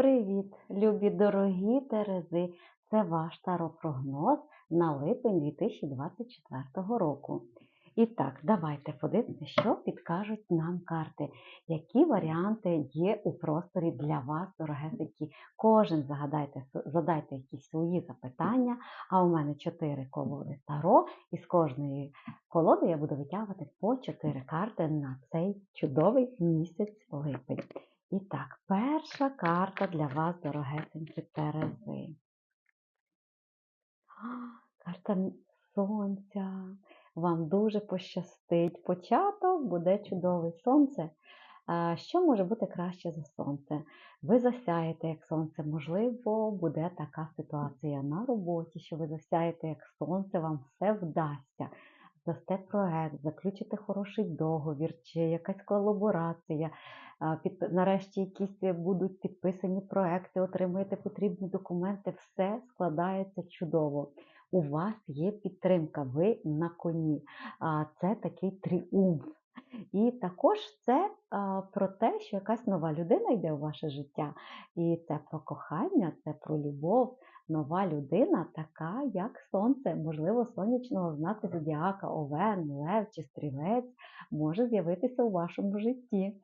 Привіт, любі дорогі Терези! Це ваш таропрогноз на липень 2024 року. І так, давайте подивимося, що підкажуть нам карти, які варіанти є у просторі для вас, дорогесенькі. Кожен загадайте, задайте якісь свої запитання, а у мене 4 колоди Таро, і з кожної колоди я буду витягувати по 4 карти на цей чудовий місяць липень. І так, перша карта для вас, дорогесенькі Терези. Карта сонця. Вам дуже пощастить. Початок буде чудове сонце. Що може бути краще за сонце? Ви засяєте як сонце, можливо, буде така ситуація на роботі, що ви засяєте як сонце, вам все вдасться. Дасте проект, заключите хороший договір, чи якась колаборація, під, нарешті якісь будуть підписані проекти, отримаєте потрібні документи, все складається чудово. У вас є підтримка, ви на коні. Це такий тріумф. І також це про те, що якась нова людина йде у ваше життя. І це про кохання, це про любов. Нова людина, така, як сонце, можливо, сонячного знаку зодіака, Овен, Лев чи Стрілець, може з'явитися у вашому житті.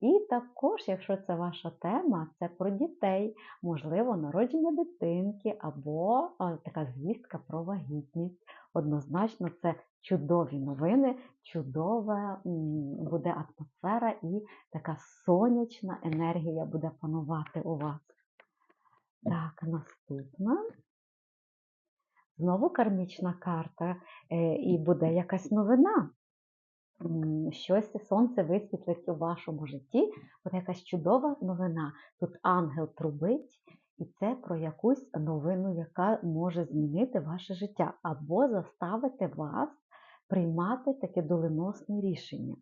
І також, якщо це ваша тема, це про дітей, можливо, народження дитинки або така звістка про вагітність. Однозначно, це чудові новини, чудова буде атмосфера і така сонячна енергія буде панувати у вас. Так, наступна. Знову кармічна карта, е, і буде якась новина. Щось сонце висвітлить у вашому житті, буде якась чудова новина. Тут ангел трубить, і це про якусь новину, яка може змінити ваше життя, або заставити вас приймати таке доленосне рішення.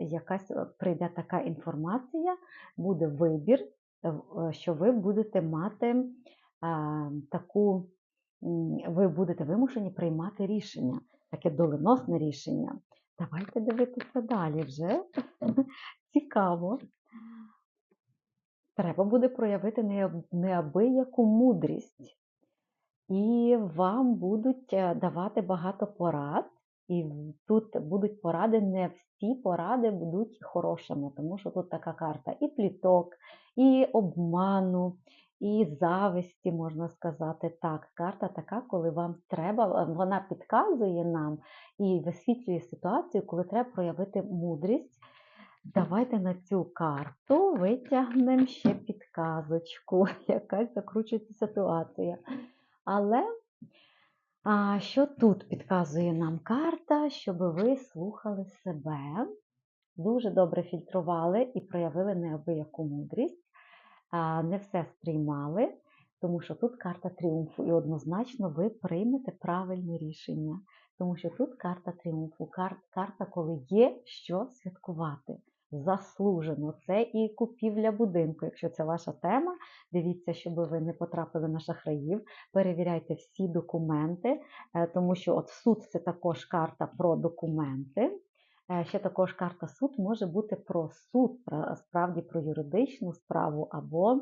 Якась е, прийде така інформація, буде вибір, що ви будете мати таку, ви будете вимушені приймати рішення, таке доленосне рішення. Давайте дивитися далі вже. Цікаво. Треба буде проявити неабияку мудрість і вам будуть е, давати багато порад. І тут будуть поради, не всі поради будуть хорошими, тому що тут така карта і пліток, і обману, і зависті, можна сказати. Так, карта така, коли вам треба, вона підказує нам і висвітлює ситуацію, коли треба проявити мудрість. Давайте на цю карту витягнемо ще підказочку, якась закручується ситуація. Але а, що тут підказує нам карта, щоб ви слухали себе, дуже добре фільтрували і проявили неабияку мудрість, не все сприймали, тому що тут карта тріумфу, і однозначно ви приймете правильне рішення. Тому що тут карта тріумфу, карта, коли є що святкувати заслужено. Це і купівля будинку. Якщо це ваша тема, дивіться, щоб ви не потрапили на шахраїв, перевіряйте всі документи, е, тому що от суд це також карта про документи. Е, ще також карта суд може бути про суд, справді про юридичну справу або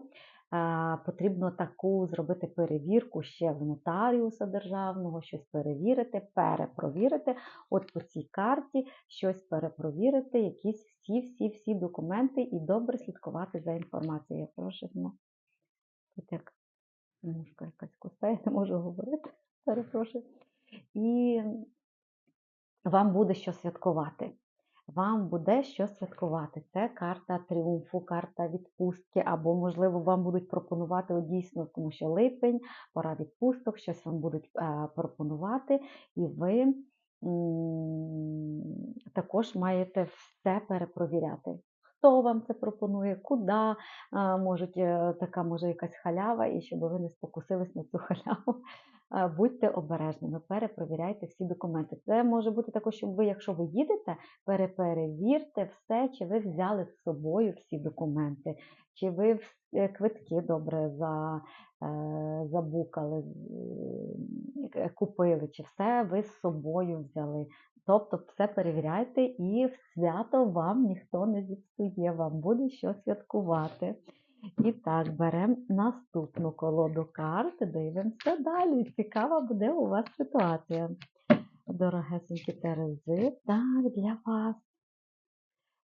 потрібно таку зробити перевірку ще в нотаріуса державного, щось перевірити, перепровірити. От по цій карті щось перепровірити, якісь всі-всі-всі документи і добре слідкувати за інформацією. Я прошу, ну, тут як мушка якась кусає, не можу говорити, перепрошую. І вам буде що святкувати вам буде що святкувати. Це карта тріумфу, карта відпустки, або, можливо, вам будуть пропонувати дійсно, тому що липень, пора відпусток, щось вам будуть е, пропонувати, і ви також маєте все перепровіряти. Хто вам це пропонує, куди можуть, е, така може якась халява, і щоб ви не спокусились на цю халяву, будьте обережними, перепровіряйте всі документи. Це може бути також, щоб ви, якщо ви їдете, переперевірте все, чи ви взяли з собою всі документи, чи ви е, квитки добре за, е, забукали, е, купили, чи все ви з собою взяли. Тобто все перевіряйте і в свято вам ніхто не зіпсує, вам буде що святкувати. І так, беремо наступну колоду карт, дивимося далі. Цікава буде у вас ситуація. Дорогесенькі Терези, так, для вас.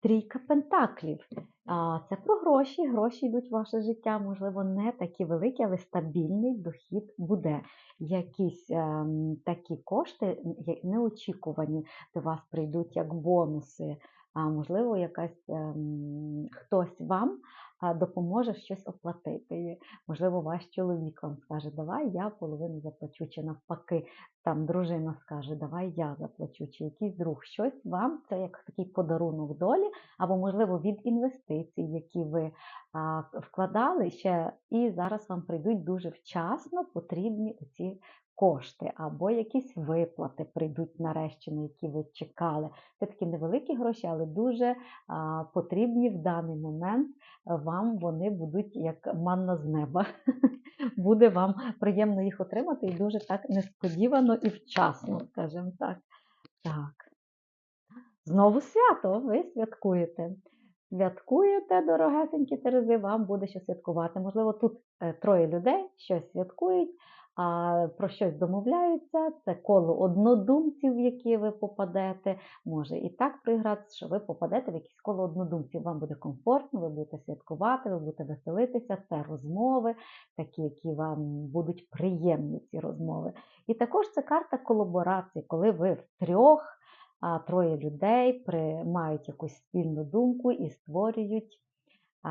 Трійка пентаклів. Це про гроші. Гроші йдуть в ваше життя. Можливо, не такі великі, але стабільний дохід буде. Якісь ем, такі кошти неочікувані до вас прийдуть як бонуси. А можливо, якась ем, хтось вам допоможе щось оплатити. Можливо, ваш чоловік вам скаже, давай я половину заплачу, чи навпаки, там дружина скаже, давай я заплачу, чи якийсь друг щось вам, це як такий подарунок долі, або, можливо, від інвестицій, які ви вкладали ще, і зараз вам прийдуть дуже вчасно потрібні ці кошти, або якісь виплати прийдуть нарешті, на які ви чекали. Це такі невеликі гроші, але дуже а, потрібні в даний момент. Вам вони будуть як манна з неба. Буде вам приємно їх отримати і дуже так несподівано і вчасно, скажімо так. Так. Знову свято, ви святкуєте. Святкуєте, дорогесенькі Терези, вам буде що святкувати. Можливо, тут е, троє людей щось святкують, а про щось домовляються. Це коло однодумців, в які ви попадете. Може і так пригратися, що ви попадете в якесь коло однодумців. Вам буде комфортно, ви будете святкувати, ви будете веселитися. Це розмови, такі, які вам будуть приємні ці розмови. І також це карта колаборації, коли ви втрьох а, троє людей при, мають якусь спільну думку і створюють а,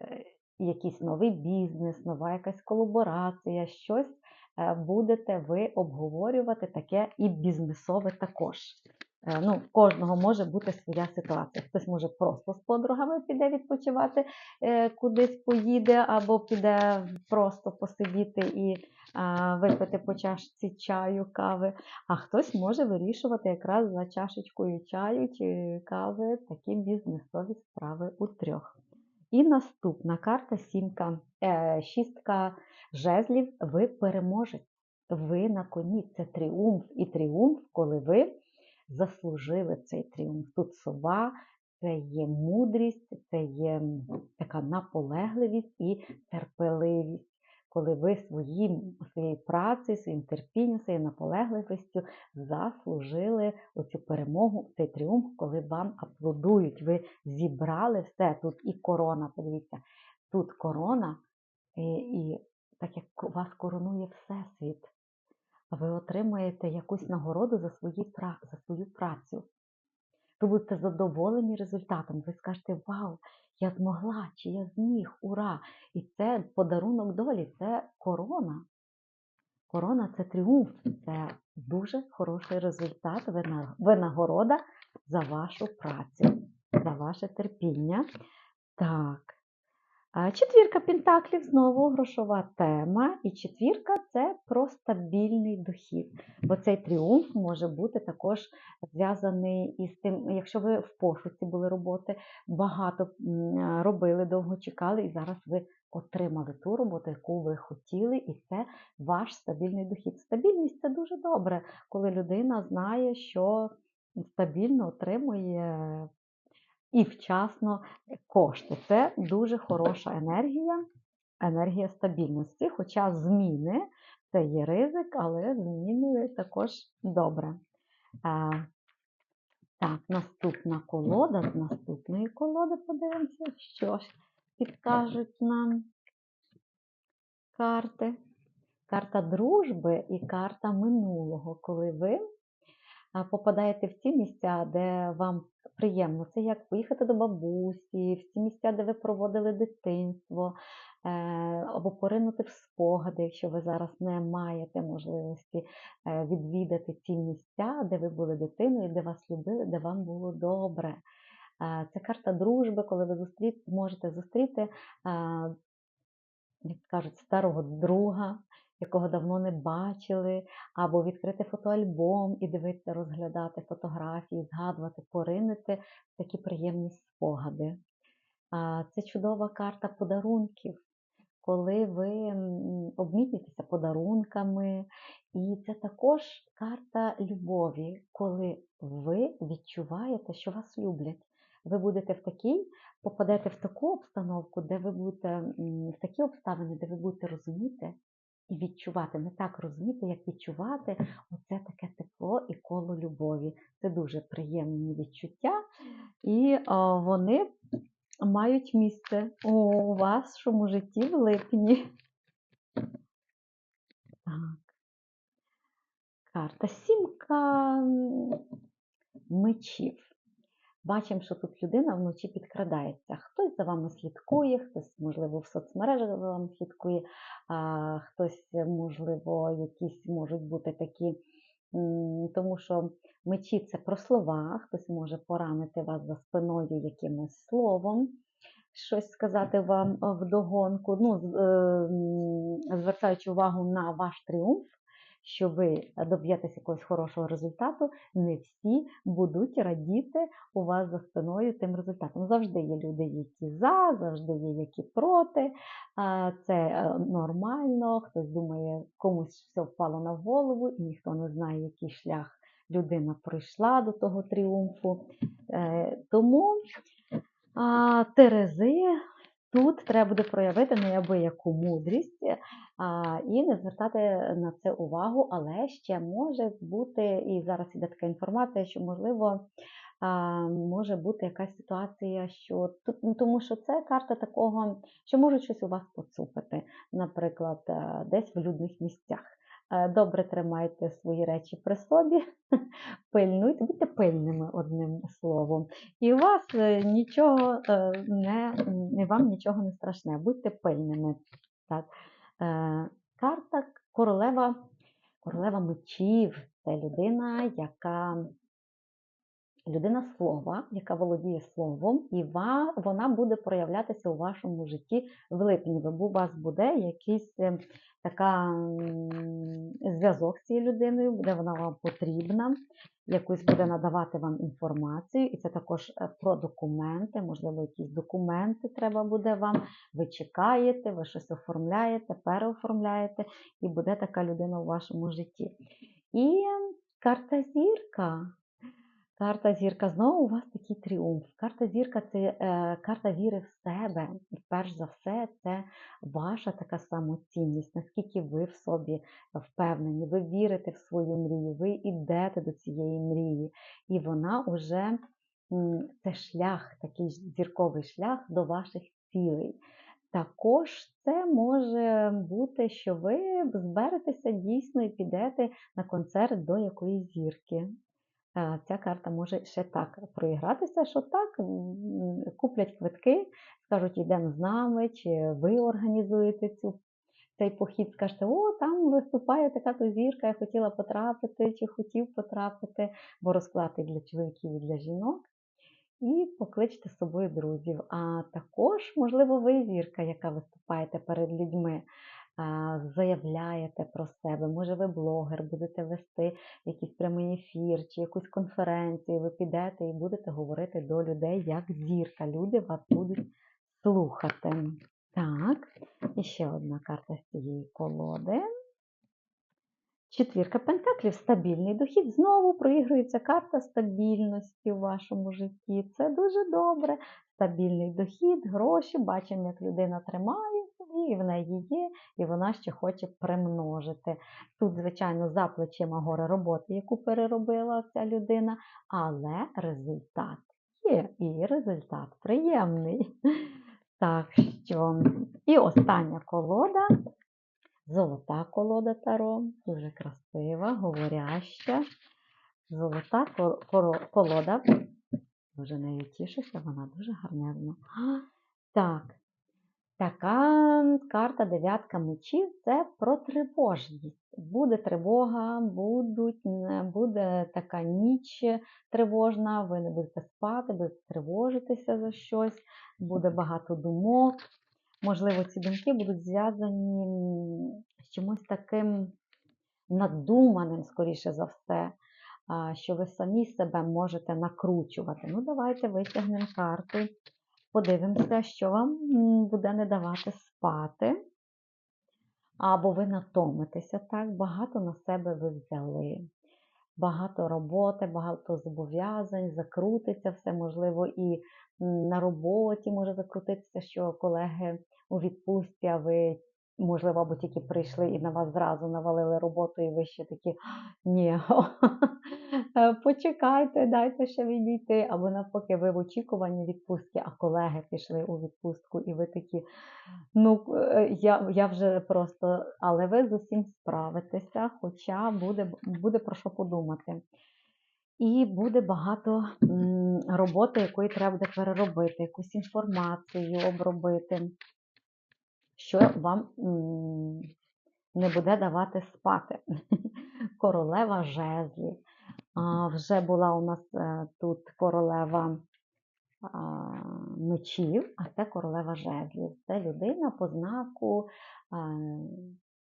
е, якийсь новий бізнес, нова якась колаборація, щось е, будете ви обговорювати таке і бізнесове також. Е, Ну, кожного може бути своя ситуація. Хтось може просто з подругами піде відпочивати, кудись поїде, або піде просто посидіти і випити по чашці чаю, кави. А хтось може вирішувати якраз за чашечкою чаю чи кави такі бізнесові справи у трьох. І наступна карта сімка, е, шістка жезлів. Ви переможець. Ви на коні. Це тріумф. І тріумф, коли ви заслужили цей тріумф. Тут сова, це є мудрість, це є така наполегливість і терпеливість коли ви своїм, своєю працею, своїм терпінням, своєю наполегливістю заслужили оцю перемогу, цей тріумф, коли вам аплодують. Ви зібрали все. Тут і корона, подивіться, тут корона, і, і так як вас коронує Всесвіт, ви отримаєте якусь нагороду за, свої, за свою працю. Ви будете задоволені результатом. Ви скажете, вау, я змогла, чи я зміг, ура! І це подарунок долі, це корона. Корона це тріумф, це дуже хороший результат, винагорода за вашу працю, за ваше терпіння. Так. Четвірка пентаклів знову грошова тема. І четвірка це про стабільний дохід. Бо цей тріумф може бути також зв'язаний із тим, якщо ви в пошуці були роботи, багато робили, довго чекали, і зараз ви отримали ту роботу, яку ви хотіли, і це ваш стабільний дохід. Стабільність це дуже добре, коли людина знає, що стабільно отримує і вчасно кошти. Це дуже хороша енергія, енергія стабільності. Хоча зміни це є ризик, але зміни також добре. Так, наступна колода. З наступної колоди подивимося, що ж підкажуть нам карти. Карта дружби і карта минулого, коли ви попадаєте в ті місця, де вам приємно. Це як поїхати до бабусі, в ті місця, де ви проводили дитинство, е, або поринути в спогади, якщо ви зараз не маєте можливості е, відвідати ті місця, де ви були дитиною, де вас любили, де вам було добре. Це карта дружби, коли ви зустріт, можете зустріти, як кажуть, старого друга, якого давно не бачили, або відкрити фотоальбом і дивитися, розглядати фотографії, згадувати, поринити такі приємні спогади. Це чудова карта подарунків, коли ви м, обмінюєтеся подарунками. І це також карта любові, коли ви відчуваєте, що вас люблять. ви будете в такій, попадете в таку обстановку, де ви будете в такі обставини, де ви будете розуміти і відчувати, не так розуміти, як відчувати оце таке тепло і коло любові. Це дуже приємні відчуття, і о, вони мають місце у вашому житті в липні. Так. Карта сімка мечів. Бачимо, що тут людина вночі підкрадається. Хтось за вами слідкує, хтось, можливо, в соцмережах за вами слідкує, а хтось, можливо, якісь можуть бути такі, тому що мечі це про слова, хтось може поранити вас за спиною якимось словом, щось сказати вам вдогонку, ну, е, звертаючи увагу на ваш тріумф, що ви доб'єтеся якогось хорошого результату, не всі будуть радіти у вас за спиною тим результатом. Завжди є люди, які за, завжди є які проти. Це е, нормально. Хтось думає, комусь все впало на голову, і ніхто не знає, який шлях людина пройшла до того тріумфу. Е, Тому Терези тут треба буде проявити неабияку мудрість а, і не звертати на це увагу, але ще може бути, і зараз іде така інформація, що можливо. а, Може бути якась ситуація, що ну, тому що це карта такого, що можуть щось у вас поцупити, наприклад, е, десь в людних місцях. Е, Добре тримайте свої речі при собі, пильнуйте, будьте пильними одним словом. І у вас е, нічого е, не, вам нічого не страшне, будьте пильними. Так. Карта королева, королева мечів це людина, яка людина слова, яка володіє словом, і вона буде проявлятися у вашому житті в липні. У вас буде якийсь е, така зв'язок з цією людиною, буде вона вам потрібна, якусь буде надавати вам інформацію, і це також е, про документи, можливо, якісь документи треба буде вам. Ви чекаєте, ви щось оформляєте, переоформляєте, і буде така людина у вашому житті. І карта зірка. Карта зірка знову у вас такий тріумф. Карта зірка це е, карта віри в себе. І перш за все, це ваша така самоцінність, наскільки ви в собі впевнені, ви вірите в свою мрію, ви йдете до цієї мрії. І вона вже це шлях, такий зірковий шлях до ваших цілей. Також це може бути, що ви зберетеся дійсно і підете на концерт до якоїсь зірки. Ця карта може ще так проігратися, що так куплять квитки, скажуть, йдемо з нами, чи ви організуєте цю, цей похід, скажете, о, там виступає така то зірка, я хотіла потрапити, чи хотів потрапити, бо розклад і для чоловіків і для жінок. І покличте з собою друзів. А також, можливо, ви зірка, яка виступаєте перед людьми, заявляєте про себе. Може, ви блогер, будете вести якийсь прямий ефір чи якусь конференцію, ви підете і будете говорити до людей як зірка. Люди вас будуть слухати. Так, і ще одна карта з цієї колоди. Четвірка пентаклів стабільний дохід. Знову проігрується карта стабільності в вашому житті. Це дуже добре. Стабільний дохід, гроші. Бачимо, як людина тримає і в неї є, і вона ще хоче примножити. Тут, звичайно, за плечима горе роботи, яку переробила ця людина, але результат є, і результат приємний. Так що, і остання колода. Золота колода Таро, дуже красива, говоряща. Золота колода. Дуже нею тішуся, вона дуже гарнезна. Так, така карта дев'ятка мечів це про тривожність. Буде тривога, будуть, буде така ніч тривожна, ви не будете спати, будете тривожитися за щось, буде багато думок. Можливо, ці думки будуть зв'язані з чимось таким надуманим, скоріше за все, що ви самі себе можете накручувати. Ну, давайте витягнемо карту, подивимося, що вам буде не давати спати. Або ви натомитеся так, багато на себе ви взяли. багато роботи, багато зобов'язань, закрутиться все, можливо, і на роботі може закрутитися, що колеги у відпустці, а ви, можливо, тільки прийшли і на вас зразу навалили роботу, і ви ще такі ні, е, почекайте, дайте ще відійти. Або навпаки, ви в очікуванні відпустки, а колеги пішли у відпустку, і ви такі, ну е, я, я вже просто, але ви з усім справитеся, хоча буде, буде про що подумати. І буде багато роботи, якої треба буде переробити, якусь інформацію обробити, що вам не буде давати спати. Королева жезлів. Вже була у нас е, тут королева мечів, а це королева жезлів. Це людина по знаку е,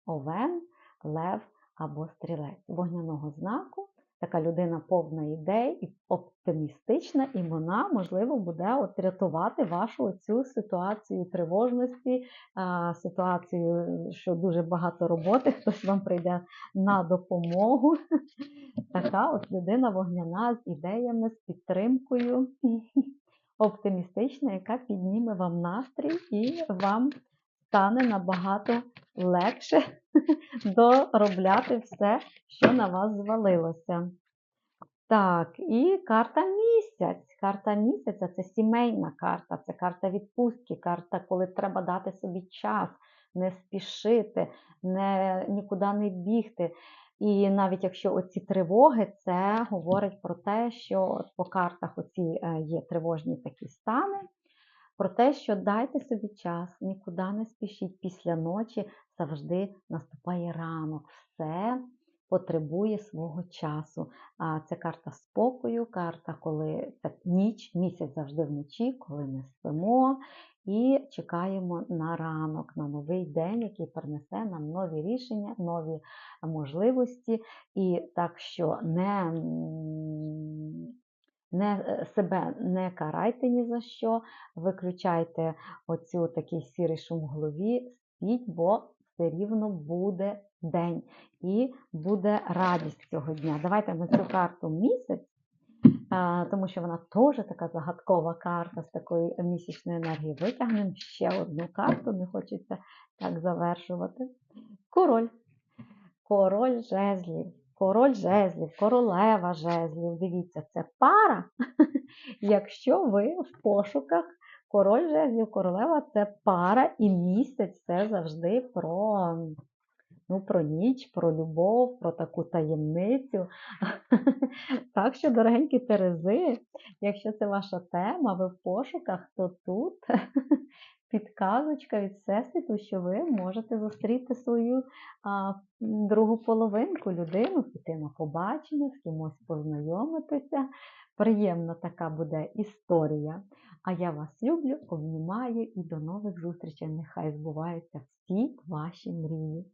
овен, лев або стрілець вогняного знаку. Така людина повна ідей і оптимістична, і вона, можливо, буде от рятувати вашу цю ситуацію тривожності, ситуацію, що дуже багато роботи, хтось вам прийде на допомогу. Така от людина вогняна з ідеями, з підтримкою, оптимістична, яка підніме вам настрій і вам стане набагато легше доробляти все, що на вас звалилося. Так, і карта місяць. Карта місяця це сімейна карта, це карта відпустки, карта, коли треба дати собі час, не спішити, не, нікуди не бігти. І навіть якщо оці тривоги, це говорить про те, що по картах оці е, є тривожні такі стани, про те, що дайте собі час, нікуди не спішіть після ночі, завжди наступає ранок. Все потребує свого часу. А це карта спокою, карта, коли це ніч, місяць завжди вночі, коли ми спимо і чекаємо на ранок, на новий день, який принесе нам нові рішення, нові можливості. І так що не, не е, себе не карайте ні за що, виключайте оцю такий сірий шум в голові, спіть, бо все рівно буде день і буде радість цього дня. Давайте ми цю карту місяць, тому що вона теж така загадкова карта з такої місячної енергії. Витягнемо ще одну карту, не хочеться так завершувати. Король. Король жезлів. Король жезлів, королева жезлів. Дивіться, це пара. Якщо ви в пошуках король жезлів, королева це пара, і місяць це завжди про ну, про ніч, про любов, про таку таємницю. Так що, дорогенькі Терези, якщо це ваша тема, ви в пошуках, то тут підказочка від Всесвіту, що ви можете зустріти свою а, другу половинку людину, піти на побачення, з кимось познайомитися. Приємна така буде історія. А я вас люблю, обнімаю і до нових зустрічей. Нехай збуваються всі ваші мрії.